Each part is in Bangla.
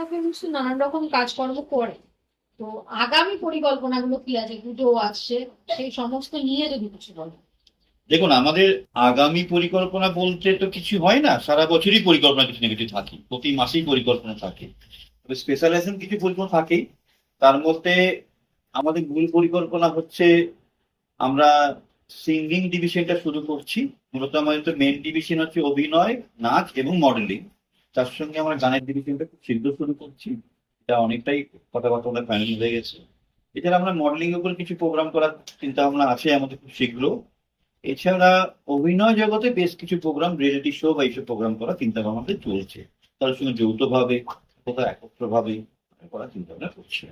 কলকাতা ফিল্মস নানান রকম কাজকর্ম করে। তো আগামী পরিকল্পনাগুলো কি আছে? পুজো আসছে সেই সমস্ত নিয়ে যদি কিছু বলো। দেখুন, আমাদের আগামী পরিকল্পনা বলতে তো কিছু হয় না। সারা বছরই পরিকল্পনা কিছু না কিছু থাকে। প্রতি মাসেই পরিকল্পনা থাকে। তবে স্পেশালাইজেশন কিছু পরিকল্পনা থাকেই। তার মধ্যে আমাদের মূল পরিকল্পনা হচ্ছে আমরা সিঙ্গিং ডিভিশনটা শুরু করছি। মূলত আমাদের তো মেন ডিভিশন হচ্ছে অভিনয়, নাচ এবং মডেলিং তার সঙ্গে আমরা গানের ডিভিশনটা খুব শীঘ্র শুরু করছি। এটা অনেকটাই কথাবার্তা আমাদের ফাইনাল হয়ে গেছে। এছাড়া আমরা মডেলিং এর উপর কিছু প্রোগ্রাম করার চিন্তা ভাবনা আছে আমাদের খুব শীঘ্র। এছাড়া অভিনয় জগতে বেশ কিছু প্রোগ্রাম রিয়েলিটি শো বা এইসব প্রোগ্রাম করার চিন্তা ভাবনা আমাদের চলছে। তার সঙ্গে যৌথভাবে কোথাও একত্রভাবে করার চিন্তা ভাবনা করছি।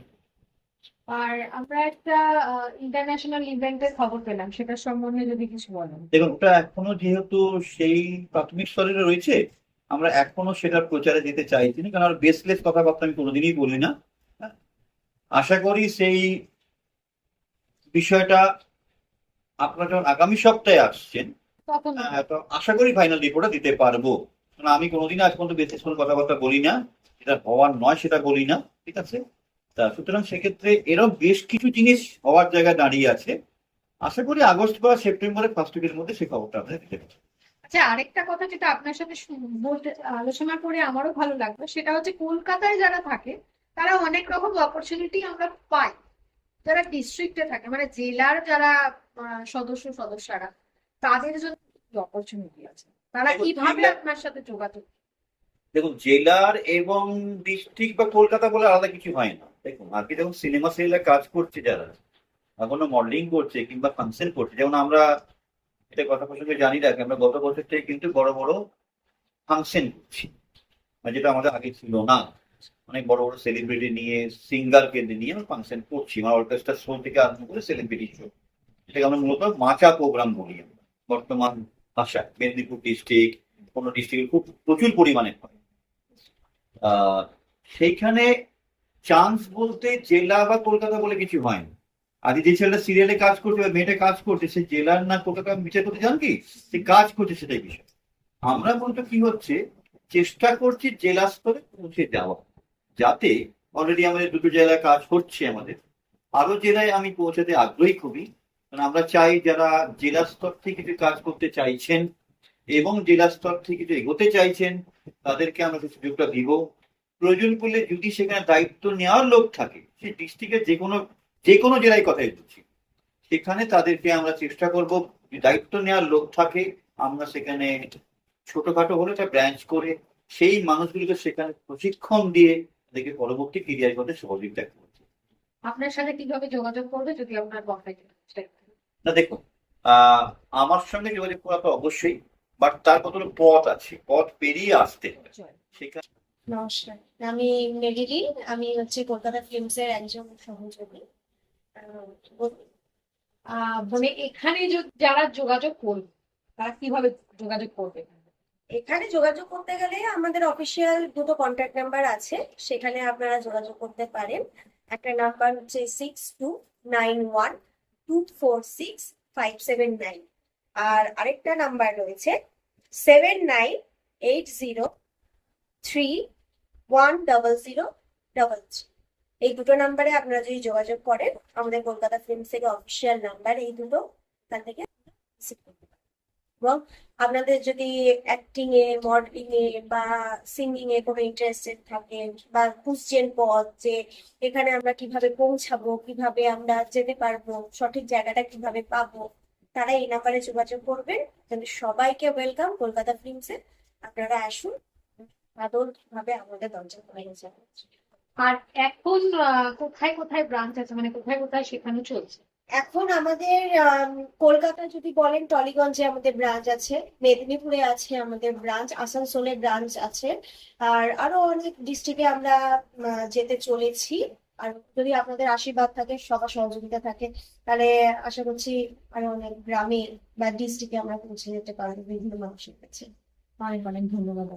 আর আমরা একটা ইন্টারন্যাশনাল ইভেন্টের খবর পেলাম সেটার সম্বন্ধে যদি কিছু বলেন। দেখুন ওটা এখনও যেহেতু সেই প্রাথমিক স্তরে রয়েছে আমরা এখনও সেটার প্রচারে যেতে চাইছি না কারণ আর বেসলেস কথাবার্তা আমি কোনোদিনই বলি না। হ্যাঁ। আশা করি সেই বিষয়টা আপনারা যখন আগামী সপ্তাহে আসছেন হ্যাঁ, আশা করি ফাইনাল রিপোর্টটা দিতে পারব। কারণ আমি কোনোদিন আজ পর্যন্ত বেসিস কোনো কথাবার্তা বলি না যেটা হওয়ার নয় সেটা বলি না ঠিক আছে? তা সুতরাং সেক্ষেত্রে এরকম বেশ কিছু জিনিস হওয়ার জায়গায় দাঁড়িয়ে আছে। আশা করি আগস্ট বা সেপ্টেম্বরের ফার্স্ট উইকের মধ্যে সেই খবরটা আপনাদের দিতে পারব। আচ্ছা আরেকটা কথা যেটা আপনার সাথে বলতে আলোচনা করে আমারও ভালো লাগবে সেটা হচ্ছে কলকাতায় যারা থাকে তারা অনেক রকম অপরচুনিটি আমরা পাই। যারা ডিস্ট্রিক্টে থাকে মানে জেলার যারা সদস্য সদস্যরা তাদের জন্য অপরচুনিটি আছে। তারা কীভাবে আপনার সাথে যোগাযোগ দেখুন জেলার এবং ডিস্ট্রিক্ট বা কলকাতা বলে আলাদা কিছু হয় না। দেখুন আজকে যখন সিনেমা সিরিয়ালে কাজ করছে যারা বা কোনো মডেলিং করছে কিংবা ফাংশন করছে যেমন আমরা এটা কথা প্রসঙ্গে জানি রাখি, আমরা গত বছর থেকে কিন্তু বড় বড় ফাংশন করছি। মানে যেটা আমাদের আগে ছিল না। অনেক বড় বড় সেলিব্রিটি নিয়ে সিঙ্গারকে নিয়ে আমরা ফাংশন করছি। আমার অর্কেস্ট্রা শো থেকে আরম্ভ করে সেলিব্রিটি শো এটাকে আমরা মূলত মাচা প্রোগ্রাম বলি বর্তমান ভাষায়, মেদিনীপুর ডিস্ট্রিক্ট কোনো ডিস্ট্রিক্টে খুব প্রচুর পরিমাণে হয়। সেইখানে চান্স বলতে জেলা বা কলকাতা বলে কিছু হয় না। আজকে যে ছেলেটা সিরিয়ালে কাজ করছে বা মেয়েটা কাজ করছে, সে জেলার না কলকাতা বিচার করতে যান কি? সে কাজ করছে সেটাই বিষয়। আমরা বলতে কি হচ্ছে, চেষ্টা করছি জেলা স্তরে পৌঁছে যাওয়া। যাতে অলরেডি আমাদের দুটো জেলায় কাজ হচ্ছে আমাদের। আরও জেলায় আমি পৌঁছাতে আগ্রহী খুবই। কারণ আমরা চাই যারা জেলা স্তর থেকে কিছু কাজ করতে চাইছেন এবং জেলা স্তর থেকে কিছু এগোতে চাইছেন, তাদেরকে আমরা সেই সুযোগটা দিব। প্রয়োজন পড়লে যদি সেখানে দায়িত্ব নেওয়ার লোক থাকে, সে ডিস্ট্রিক্টের যে কোনো যে কোনো জেলায় কথাই বলছি। সেখানে তাদেরকে আমরা চেষ্টা করব দায়িত্ব নেওয়ার লোক থাকে আমরা সেখানে ছোটখাটো হলে একটা ব্রাঞ্চ করে সেই মানুষগুলোকে সেখানে প্রশিক্ষণ দিয়ে তাদেরকে পরবর্তী ক্রিয়ার করতে সহযোগিতা করছি। আপনার সাথে কীভাবে যোগাযোগ করবে যদি আপনার বক্তব্য না দেখুন আহ, আমার সঙ্গে যোগাযোগ করা তো অবশ্যই বাট তার কতগুলো পথ আছে পথ পেরিয়ে আসতে হবে। সেখানে নমস্কার আমি মেরিলি আমি হচ্ছে কলকাতা ফিল্মস এর একজন সহযোগী। মানে এখানে যারা যোগাযোগ করবে, তারা কীভাবে যোগাযোগ করবে? এখানে যোগাযোগ করতে গেলে আমাদের অফিসিয়াল দুটো কন্ট্যাক্ট নাম্বার আছে, সেখানে আপনারা যোগাযোগ করতে পারেন। একটা নাম্বার হচ্ছে six two nine one two four six five seven nine আর আরেকটা নাম্বার রয়েছে seven nine eight zero three one double zero double three এই দুটো নাম্বারে আপনারা যদি যোগাযোগ করেন, আমাদের কলকাতা ফিল্মস থেকে অফিসিয়াল নাম্বার এই দুটো তার থেকে এবং আপনাদের যদি অ্যাক্টিং এ মডেলিং এ বা সিঙ্গিং এ কোনো ইন্টারেস্টেড থাকেন বা খুঁজছেন পথ যে এখানে আমরা কীভাবে পৌঁছাবো, কীভাবে আমরা যেতে পারব, সঠিক জায়গাটা কীভাবে পাবো, তারা এই নাম্বারে যোগাযোগ করবেন। সবাইকে ওয়েলকাম কলকাতা ফিল্মসে আপনারা আসুন, আদর ভাবে আমাদের দরজা খুলে যাবে। আর এখন কোথায় কোথায় ব্রাঞ্চ আছে? মানে কোথায় কোথায় শেখানো চলছে? এখন আমাদের আম, কলকাতা যদি বলেন টলিগঞ্জে আমাদের ব্রাঞ্চ আছে মেদিনীপুরে আছে আমাদের ব্রাঞ্চ আসানসোলে ব্রাঞ্চ আছে আর আরও অনেক ডিস্ট্রিক্টে আমরা আহ, যেতে চলেছি। আর যদি আপনাদের আশীর্বাদ থাকে সবার সহযোগিতা থাকে তাহলে আশা করছি আরও অনেক গ্রামে বা ডিস্ট্রিক্টে আমরা পৌঁছে যেতে পারব বিভিন্ন মানুষের কাছে। অনেক অনেক ধন্যবাদ।